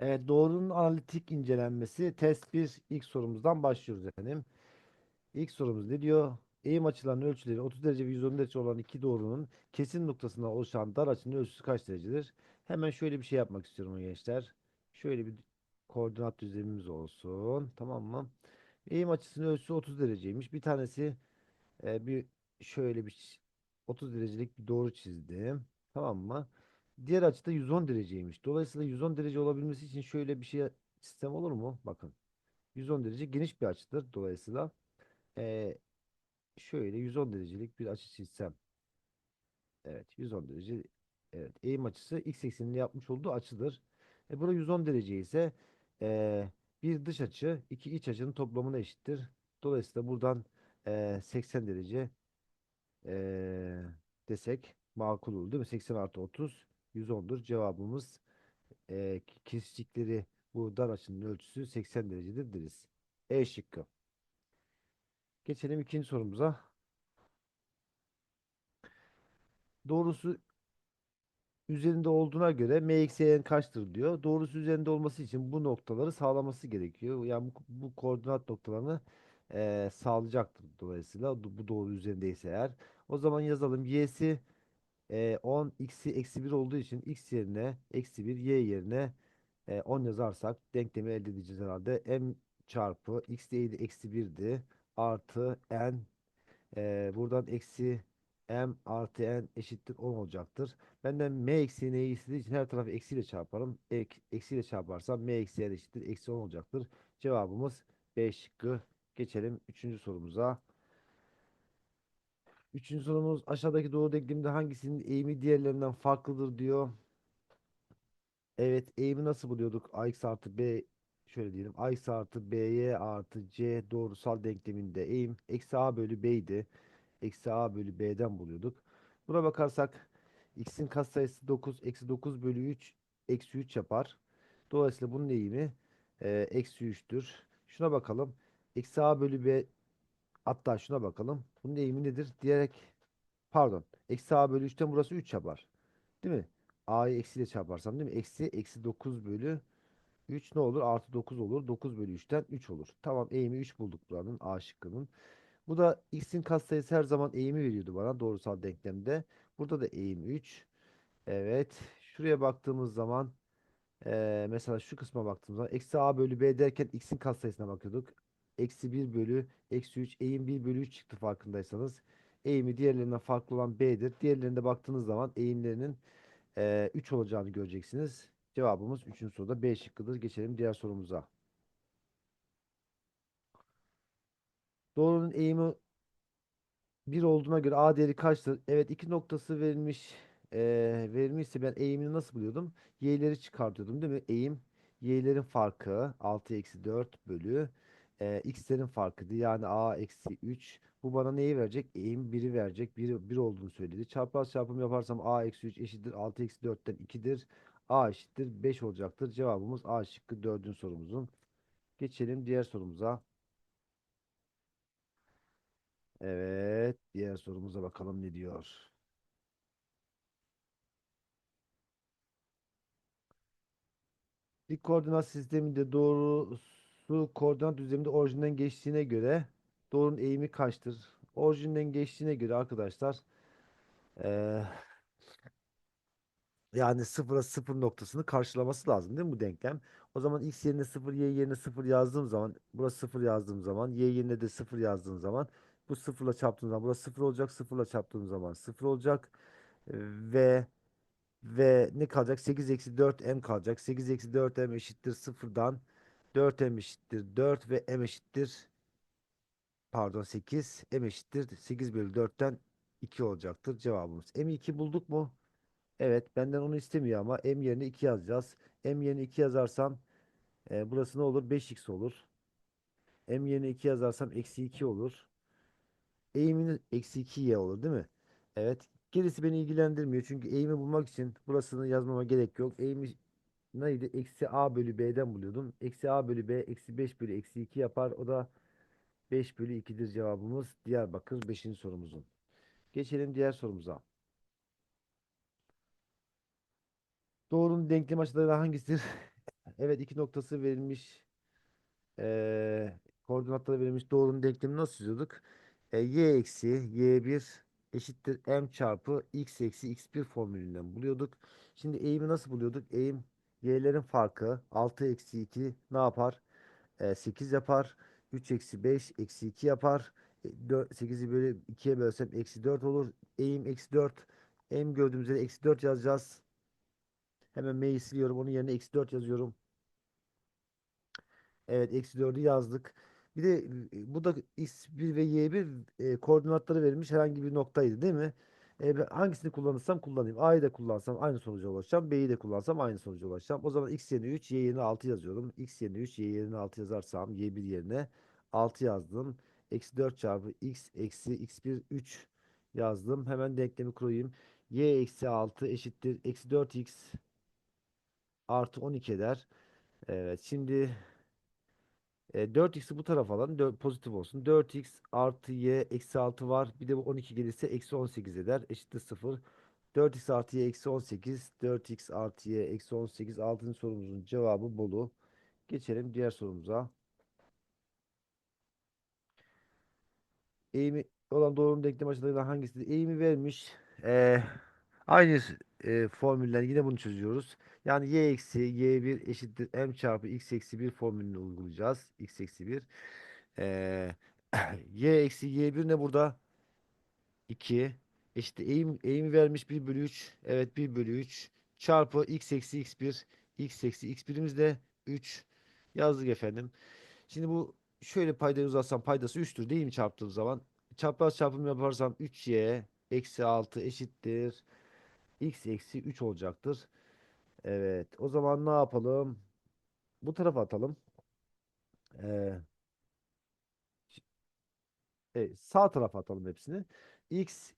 Evet, doğrunun analitik incelenmesi test bir ilk sorumuzdan başlıyoruz efendim. İlk sorumuz ne diyor? Eğim açılarının ölçüleri 30 derece ve 110 derece olan iki doğrunun kesim noktasında oluşan dar açının ölçüsü kaç derecedir? Hemen şöyle bir şey yapmak istiyorum gençler. Şöyle bir koordinat düzlemimiz olsun. Tamam mı? Eğim açısının ölçüsü 30 dereceymiş. Bir tanesi e, bir şöyle bir 30 derecelik bir doğru çizdim. Tamam mı? Diğer açıda 110 dereceymiş. Dolayısıyla 110 derece olabilmesi için şöyle bir şey sistem olur mu? Bakın. 110 derece geniş bir açıdır. Dolayısıyla e, şöyle 110 derecelik bir açı çizsem. Evet 110 derece. Evet eğim açısı x ekseninde yapmış olduğu açıdır. E, burada 110 derece ise e, bir dış açı iki iç açının toplamına eşittir. Dolayısıyla buradan e, 80 derece e, desek makul olur değil mi? 80 artı 30 110'dur. Cevabımız e, kesişikleri bu dar açının ölçüsü 80 derecedir deriz. E şıkkı. Geçelim ikinci sorumuza. Doğrusu üzerinde olduğuna göre m eksi n kaçtır diyor. Doğrusu üzerinde olması için bu noktaları sağlaması gerekiyor. Yani bu, bu koordinat noktalarını eee, sağlayacaktır dolayısıyla do- bu doğru üzerindeyse eğer. O zaman yazalım. Y'si eee, 10 x'i eksi 1 olduğu için x yerine eksi 1 y yerine eee, 10 yazarsak denklemi elde edeceğiz herhalde. m çarpı x değeri eksi 1'di. Artı n ee, buradan eksi m artı n eşittir 10 olacaktır. Benden m eksi n'yi istediği için her tarafı eksiyle çarparım. Ek, eksiyle çarparsam m eksi n eşittir. Eksi 10 olacaktır. Cevabımız B şıkkı. Geçelim üçüncü sorumuza. Üçüncü sorumuz aşağıdaki doğru denklemde hangisinin eğimi diğerlerinden farklıdır diyor. Evet eğimi nasıl buluyorduk? ax artı b şöyle diyelim. ax artı by artı c doğrusal denkleminde eğim eksi a bölü b idi. Eksi a bölü b'den buluyorduk. Buna bakarsak x'in katsayısı 9. Eksi 9 bölü 3 eksi 3 yapar. Dolayısıyla bunun eğimi eksi 3'tür. Şuna bakalım. Eksi a bölü b hatta şuna bakalım. Bunun eğimi nedir? Diyerek pardon. Eksi a bölü 3'ten burası 3 yapar. Değil mi? a'yı eksiyle çarparsam değil mi? Eksi eksi 9 bölü 3 ne olur? Artı 9 olur. 9 bölü 3'ten 3 olur. Tamam eğimi 3 bulduk buranın A şıkkının. Bu da x'in katsayısı her zaman eğimi veriyordu bana doğrusal denklemde. Burada da eğim 3. Evet. Şuraya baktığımız zaman eee, mesela şu kısma baktığımız zaman eksi a bölü b derken x'in katsayısına bakıyorduk. Eksi 1 bölü eksi 3 eğim 1 bölü 3 çıktı farkındaysanız. Eğimi diğerlerinden farklı olan b'dir. Diğerlerine baktığınız zaman eğimlerinin eee 3 olacağını göreceksiniz. Cevabımız 3. soruda B şıkkıdır. Geçelim diğer sorumuza. Doğrunun eğimi bir olduğuna göre A değeri kaçtır? Evet iki noktası verilmiş. Eee verilmişse ben eğimini nasıl buluyordum? Y'leri çıkartıyordum değil mi? Eğim y'lerin farkı 6 eksi 4 bölü x'lerin farkıydı. Yani A eksi 3. Bu bana neyi verecek? Eğim 1'i verecek. 1, 1 olduğunu söyledi. Çapraz çarpım yaparsam A eksi 3 eşittir. 6 eksi 4'ten 2'dir. A eşittir 5 olacaktır. Cevabımız A şıkkı dördüncü sorumuzun. Geçelim diğer sorumuza. Evet, diğer sorumuza bakalım ne diyor. Dik koordinat sisteminde doğrusu koordinat düzleminde orijinden geçtiğine göre doğrunun eğimi kaçtır? Orijinden geçtiğine göre arkadaşlar eee, yani sıfıra sıfır noktasını karşılaması lazım değil mi bu denklem? O zaman x yerine sıfır, y yerine sıfır yazdığım zaman burası sıfır yazdığım zaman y yerine de sıfır yazdığım zaman bu sıfırla çarptığım zaman burası sıfır olacak. Sıfırla çarptığım zaman sıfır olacak. Ve Ve ne kalacak? 8 eksi 4m kalacak. 8 eksi 4m eşittir sıfırdan 4m eşittir 4 ve m eşittir pardon 8 m eşittir 8 bölü 4'ten 2 olacaktır cevabımız. m'i 2 bulduk mu? Evet benden onu istemiyor ama m yerine 2 yazacağız. m yerine 2 yazarsam e, burası ne olur? 5x olur. m yerine 2 yazarsam eksi 2 olur. Eğimini eksi 2y olur değil mi? Evet. Gerisi beni ilgilendirmiyor. Çünkü eğimi bulmak için burasını yazmama gerek yok. Eğimi neydi? Eksi a bölü b'den buluyordum. Eksi a bölü b eksi 5 bölü eksi 2 yapar. O da 5 bölü 2'dir cevabımız. Diyarbakır beşinci sorumuzun. Geçelim diğer sorumuza. Doğrunun denklem açıları hangisidir? Evet iki noktası verilmiş. Ee, koordinatları verilmiş doğrunun denklemi nasıl çiziyorduk? E, y eksi y1 eşittir m çarpı x eksi x1 formülünden buluyorduk. Şimdi eğimi nasıl buluyorduk? Eğim y'lerin farkı 6 eksi 2 ne yapar? E, 8 yapar. 3 eksi 5 eksi 2 yapar. E, 4, 8'i böyle 2'ye bölsem eksi 4 olur. Eğim eksi 4. M gördüğümüz yere eksi 4 yazacağız. Hemen m'yi siliyorum. Onun yerine eksi 4 yazıyorum. Evet eksi 4'ü yazdık. Bir de e, bu da x1 ve y1 e, koordinatları verilmiş herhangi bir noktaydı değil mi? E, hangisini kullanırsam kullanayım. A'yı da kullansam aynı sonuca ulaşacağım. B'yi de kullansam aynı sonuca ulaşacağım. O zaman x yerine 3, y yerine 6 yazıyorum. x yerine 3, y yerine 6 yazarsam y1 yerine 6 yazdım. Eksi 4 çarpı x eksi x1 3 yazdım. Hemen denklemi kurayım. y eksi 6 eşittir. Eksi 4x artı 12 eder. Evet şimdi e, 4x'i bu tarafa alalım. dö- pozitif olsun. 4x artı y eksi 6 var. Bir de bu 12 gelirse eksi 18 eder. Eşittir 0. 4x artı y eksi 18. 4x artı y eksi 18. 6. sorumuzun cevabı Bolu. Geçelim diğer sorumuza. Eğimi olan doğrunun denklem açılarından hangisidir? Eğimi vermiş. Ee, aynı e, formülden yine bunu çözüyoruz. Yani y eksi y1 eşittir m çarpı x eksi 1 formülünü uygulayacağız. x eksi 1. Ee, y eksi y1 ne burada? 2 eşittir eğim, eğimi vermiş 1 bölü 3. Evet 1 bölü 3 çarpı x eksi x1 x eksi x1'imiz de 3 yazdık efendim. Şimdi bu şöyle paydayı uzatsam paydası 3'tür değil mi çarptığım zaman? Çapraz çarpım yaparsam 3y eksi 6 eşittir. x eksi 3 olacaktır. Evet o zaman ne yapalım? Bu tarafa atalım. Ee, e, sağ tarafa atalım hepsini. x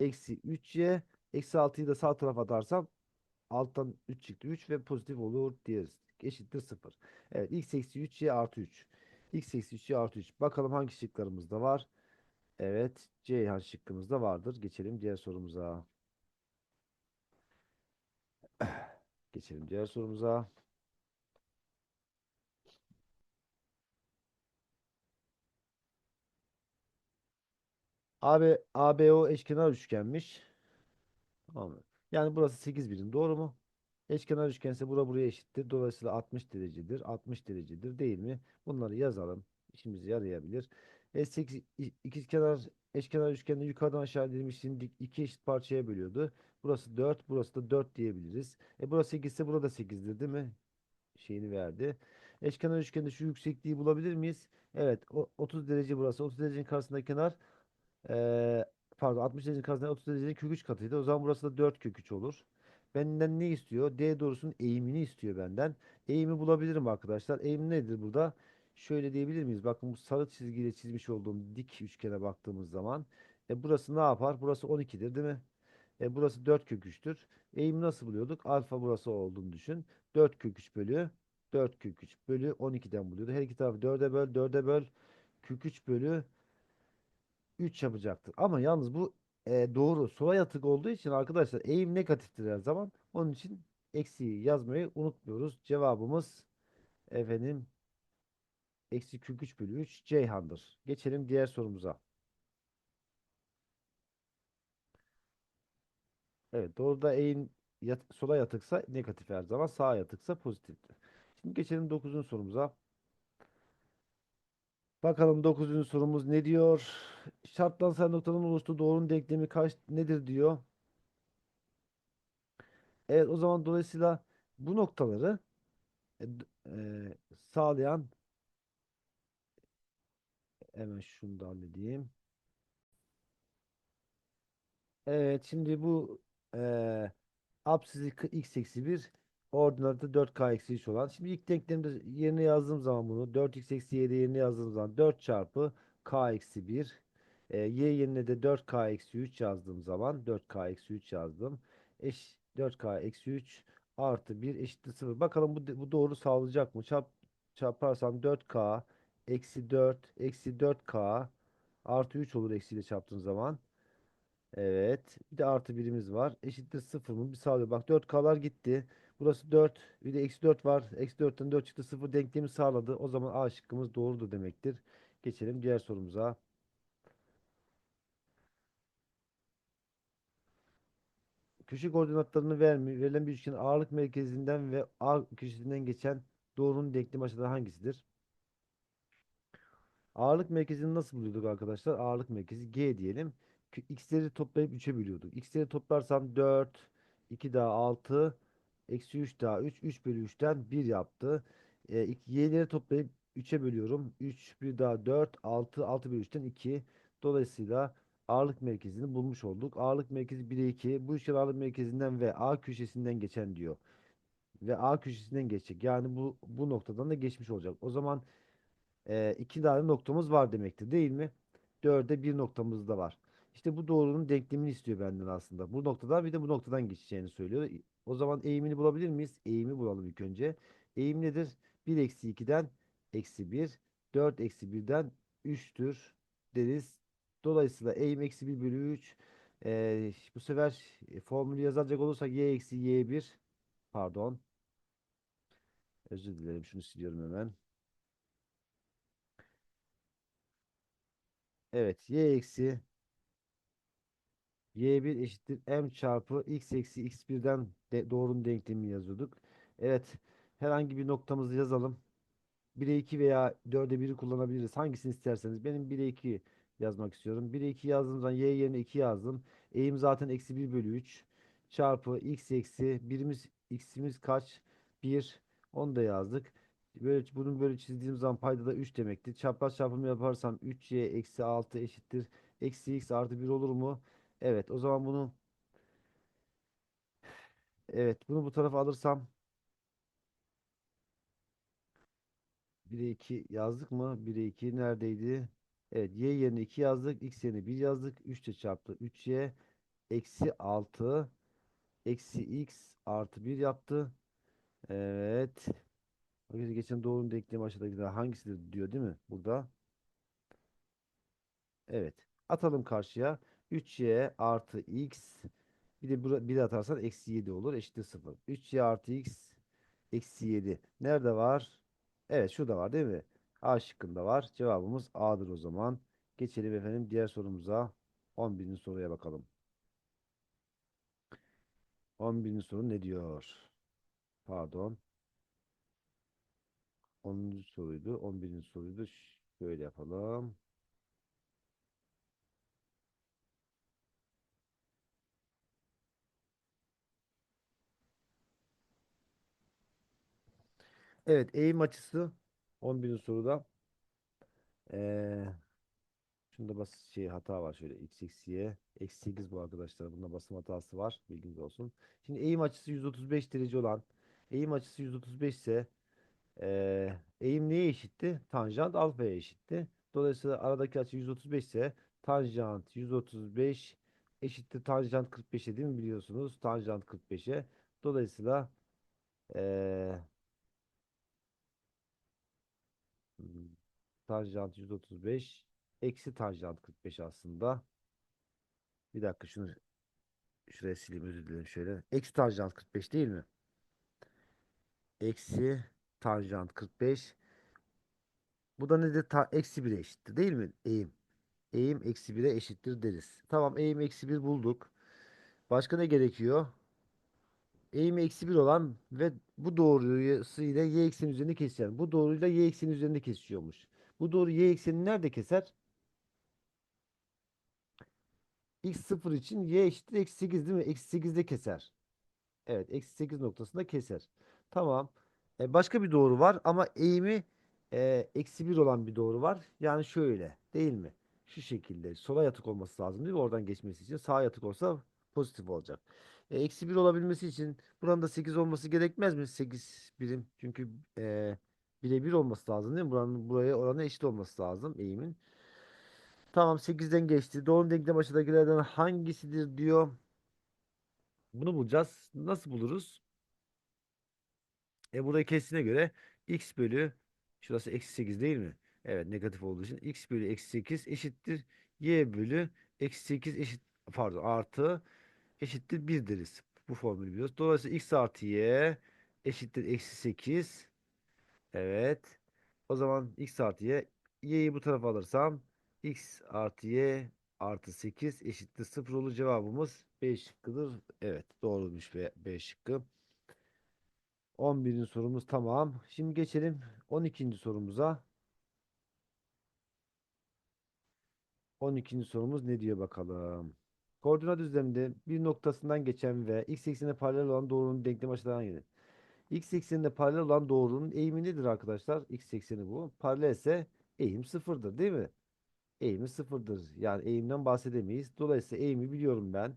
eksi 3y eksi 6'yı da sağ tarafa atarsam alttan 3 çıktı 3 ve pozitif olur diyeriz. Eşittir 0. Evet x eksi 3y artı 3. x eksi 3y artı 3. Bakalım hangi şıklarımızda var. Evet Ceyhan şıkkımızda vardır. Geçelim diğer sorumuza. Geçelim diğer sorumuza. AB, ABO eşkenar üçgenmiş. Tamam? Yani burası 8 birim doğru mu? Eşkenar üçgense bura buraya eşittir. Dolayısıyla 60 derecedir. 60 derecedir değil mi? Bunları yazalım. İşimize yarayabilir. E 8 ikizkenar eşkenar üçgende yukarıdan aşağı indirmişsin. dik iki eşit parçaya bölüyordu. Burası 4, burası da 4 diyebiliriz. E burası 8 ise burada 8'dir değil mi? Şeyini verdi. Eşkenar üçgende şu yüksekliği bulabilir miyiz? Evet, o 30 derece burası. 30 derecenin karşısındaki kenar ee, pardon 60 derecenin karşısında 30 derecenin kök 3 katıydı. O zaman burası da 4 kök 3 olur. Benden ne istiyor? D doğrusunun eğimini istiyor benden. Eğimi bulabilirim arkadaşlar. Eğim nedir burada? Şöyle diyebilir miyiz? Bakın bu sarı çizgiyle çizmiş olduğum dik üçgene baktığımız zaman e burası ne yapar? Burası 12'dir değil mi? E burası 4 kök 3'tür. Eğimi nasıl buluyorduk? Alfa burası olduğunu düşün. 4 kök 3 bölü 4 kök 3 bölü 12'den buluyordu. Her iki tarafı 4'e böl 4'e böl kök 3 bölü 3 yapacaktır. Ama yalnız bu e, doğru sola yatık olduğu için arkadaşlar eğim negatiftir her zaman. Onun için eksiği yazmayı unutmuyoruz. Cevabımız efendim eksi kök 3 bölü 3 Ceyhan'dır. Geçelim diğer sorumuza. Evet doğruda eğim yat, sola yatıksa negatif her zaman sağa yatıksa pozitiftir. Şimdi geçelim dokuzuncu sorumuza. Bakalım dokuzuncu sorumuz ne diyor? Şartlansal noktadan oluştuğu doğrunun denklemi kaç nedir diyor. Evet o zaman dolayısıyla bu noktaları e, e, sağlayan hemen şunu da halledeyim. Evet şimdi bu e, apsisi x eksi 1 ordinatı 4k eksi 3 olan. Şimdi ilk denklemde yerine yazdığım zaman bunu 4x eksi y'de yerine yazdığım zaman 4 çarpı k eksi 1 e, y yerine de 4k eksi 3 yazdığım zaman 4k eksi 3 yazdım. Eş 4k eksi 3 artı 1 eşittir 0. Bakalım bu, bu doğru sağlayacak mı? Çarp, çarparsam 4k eksi 4 eksi 4k artı 3 olur eksiyle çarptığım zaman. Evet. Bir de artı birimiz var. Eşittir sıfır mı? Bir sağlıyor. Bak 4K'lar gitti. Burası 4. Bir de eksi 4 var. Eksi 4'ten 4 çıktı. 0 denklemi sağladı. O zaman A şıkkımız doğrudur demektir. Geçelim diğer sorumuza. Köşe koordinatlarını vermi, verilen bir üçgenin ağırlık merkezinden ve A köşesinden geçen doğrunun denklemi aşağıda hangisidir? Ağırlık merkezini nasıl buluyorduk arkadaşlar? Ağırlık merkezi G diyelim. X'leri toplayıp 3'e bölüyorduk. X'leri toplarsam 4, 2 daha 6, eksi 3 daha 3, 3 bölü 3'ten 1 yaptı. E, Y'leri toplayıp 3'e bölüyorum. 3, 1 daha 4, 6, 6 bölü 3'ten 2. Dolayısıyla ağırlık merkezini bulmuş olduk. Ağırlık merkezi 1'e 2. Bu üçgen ağırlık merkezinden ve A köşesinden geçen diyor. Ve A köşesinden geçecek. Yani bu bu noktadan da geçmiş olacak. O zaman e, iki tane noktamız var demektir değil mi? Dörde bir noktamız da var. İşte bu doğrunun denklemini istiyor benden aslında. Bu noktadan bir de bu noktadan geçeceğini söylüyor. O zaman eğimini bulabilir miyiz? Eğimi bulalım ilk önce. Eğim nedir? 1 eksi 2'den eksi 1. 4 eksi 1'den 3'tür deriz. Dolayısıyla eğim eksi 1 bölü 3. E, bu sefer formülü yazacak olursak y eksi y1 pardon. Özür dilerim şunu siliyorum hemen. Evet y eksi y1 eşittir m çarpı x eksi x1'den de doğrunun denklemini yazıyorduk. Evet herhangi bir noktamızı yazalım. 1'e 2 veya 4'e 1'i kullanabiliriz. Hangisini isterseniz. Benim 1'e 2 yazmak istiyorum. 1'e 2 yazdığım zaman y yerine 2 yazdım. Eğim zaten eksi 1 bölü 3 çarpı x eksi birimiz x'imiz kaç? 1. Onu da yazdık. Böyle, bunu böyle çizdiğim zaman payda da 3 demektir. Çapraz çarpımı yaparsam 3y eksi 6 eşittir. Eksi x artı 1 olur mu? Evet o zaman bunu evet bunu bu tarafa alırsam 1'e 2 yazdık mı? 1'e 2 neredeydi? Evet y yerine 2 yazdık. X yerine 1 yazdık. 3 ile çarptı. 3y eksi 6 eksi x artı 1 yaptı. Evet. Bakın geçen doğrunun denklemi aşağıdakiler hangisidir diyor değil mi? Burada. Evet. Atalım karşıya. 3y artı x bir de bura, bir de atarsan eksi 7 olur. Eşittir 0. 3y artı x eksi 7. Nerede var? Evet şurada var değil mi? A şıkkında var. Cevabımız A'dır o zaman. Geçelim efendim diğer sorumuza. 11. soruya bakalım. 11. soru ne diyor? Pardon. 10. soruydu. 11. soruydu. Şöyle yapalım. Evet eğim açısı 11. soruda. Ee, şunda bas şey hata var şöyle x eksi y eksi 8 bu arkadaşlar. Bunda basım hatası var. Bilginiz olsun. Şimdi eğim açısı 135 derece olan eğim açısı 135 ise ee, eğim neye eşitti? Tanjant alfaya eşitti. Dolayısıyla aradaki açı 135 ise tanjant 135 eşittir tanjant 45'e değil mi biliyorsunuz? Tanjant 45'e. Dolayısıyla hmm, tanjant 135 eksi tanjant 45 aslında. Bir dakika şunu şuraya sileyim özür dilerim şöyle. Eksi tanjant 45 değil mi? Eksi tanjant 45. Bu da nedir? Ta, eksi 1'e eşittir değil mi? Eğim. Eğim eksi 1'e eşittir deriz. Tamam eğim eksi 1 bulduk. Başka ne gerekiyor? Eğim eksi 1 olan ve bu doğrusuyla y ekseni üzerinde kesiyor. Bu doğruyla y ekseni üzerinde kesiyormuş. Bu doğru y eksenini nerede keser? x 0 için y eşittir eksi 8 değil mi? Eksi 8'de keser. Evet eksi 8 noktasında keser. Tamam. E, başka bir doğru var ama eğimi e, eksi 1 olan bir doğru var. Yani şöyle değil mi? Şu şekilde sola yatık olması lazım değil mi? Oradan geçmesi için sağa yatık olsa pozitif olacak. E, eksi 1 olabilmesi için buranın da 8 olması gerekmez mi? 8 birim. Çünkü e, 1'e 1 olması lazım değil mi? Buranın buraya oranı eşit olması lazım eğimin. Tamam 8'den geçti. Doğru denklem aşağıdakilerden hangisidir diyor. Bunu bulacağız. Nasıl buluruz? E burada kesine göre x bölü şurası eksi 8 değil mi? Evet negatif olduğu için x bölü eksi 8 eşittir. y bölü eksi 8 eşit pardon artı eşittir 1 deriz. Bu formülü biliyoruz. Dolayısıyla x artı y eşittir eksi 8. Evet. O zaman x artı y. Y'yi bu tarafa alırsam x artı y artı 8 eşittir 0 olur. Cevabımız B şıkkıdır. Evet doğruymuş B, B şıkkı. 11. sorumuz tamam. Şimdi geçelim 12. sorumuza. 12. sorumuz ne diyor bakalım. Koordinat düzleminde bir noktasından geçen ve x eksenine paralel olan doğrunun denklemi aşağıdan hangidir? X eksenine paralel olan doğrunun eğimi nedir arkadaşlar? X ekseni bu. Paralelse eğim sıfırdır değil mi? Eğimi sıfırdır. Yani eğimden bahsedemeyiz. Dolayısıyla eğimi biliyorum ben.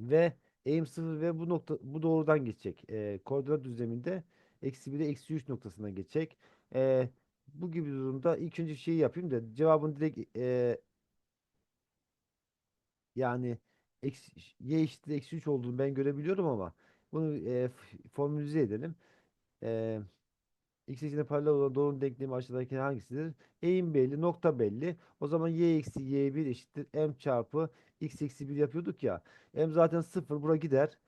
Ve eğim sıfır ve bu nokta bu doğrudan geçecek. Ee, koordinat düzleminde eksi 1'e eksi 3 noktasından geçecek. Ee, bu gibi durumda ilk önce şeyi yapayım da cevabın direkt e, yani eksi, y eşittir eksi 3 olduğunu ben görebiliyorum ama bunu e, formülize edelim. E, x eksenine paralel olan doğrunun denklemi aşağıdaki hangisidir? Eğim belli, nokta belli. O zaman y eksi y1 eşittir m çarpı x eksi 1 yapıyorduk ya. m zaten 0 bura gider.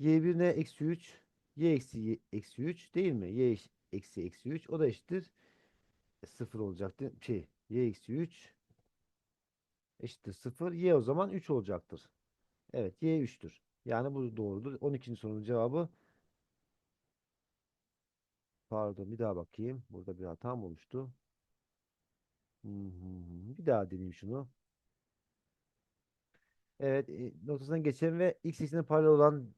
y1 ne? Eksi 3. y eksi y, eksi 3 değil mi? y eksi eksi 3 o da eşittir. 0 olacaktı. Şey y eksi 3 eşittir 0. y o zaman 3 olacaktır. Evet y 3'tür. Yani bu doğrudur. 12. sorunun cevabı pardon bir daha bakayım. Burada bir hatam oluştu. Bir daha deneyeyim şunu. Evet e, noktasından geçen ve x eksenine paralel olan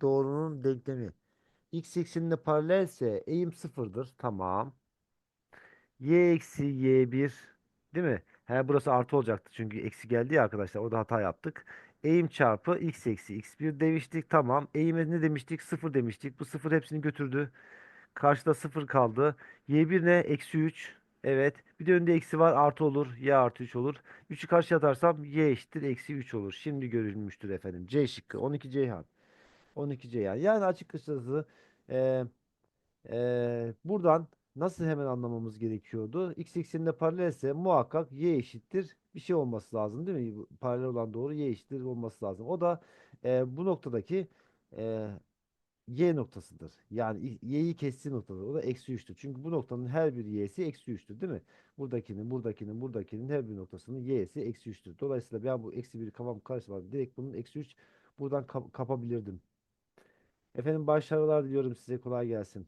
doğrunun denklemi. X eksenine paralelse eğim sıfırdır. Tamam. Y eksi y1 değil mi? He burası artı olacaktı çünkü eksi geldi ya arkadaşlar. Orada hata yaptık. Eğim çarpı x eksi x1 demiştik. Tamam. Eğime ne demiştik? Sıfır demiştik. Bu sıfır hepsini götürdü. Karşıda sıfır kaldı. Y1 ne? Eksi 3. Evet. Bir de önünde eksi var. Artı olur. Y artı 3 olur. 3'ü karşıya atarsam y eşittir. Eksi 3 olur. Şimdi görülmüştür efendim. C şıkkı. 12 Ceyhan. 12 Ceyhan. Yani açıkçası e, e, buradan nasıl hemen anlamamız gerekiyordu? X ekseninde paralelse muhakkak y eşittir. Bir şey olması lazım değil mi? Paralel olan doğru y eşittir olması lazım. O da e, bu noktadaki e, y noktasıdır. Yani y'yi kestiği noktadır. O da eksi 3'tür. Çünkü bu noktanın her bir y'si eksi 3'tür değil mi? Buradakinin, buradakinin, buradakinin her bir noktasının y'si eksi 3'tür. Dolayısıyla ben bu eksi 1'i kafam karıştırmadan direkt bunun eksi 3 buradan kap- kapabilirdim. Efendim başarılar diliyorum size. Kolay gelsin.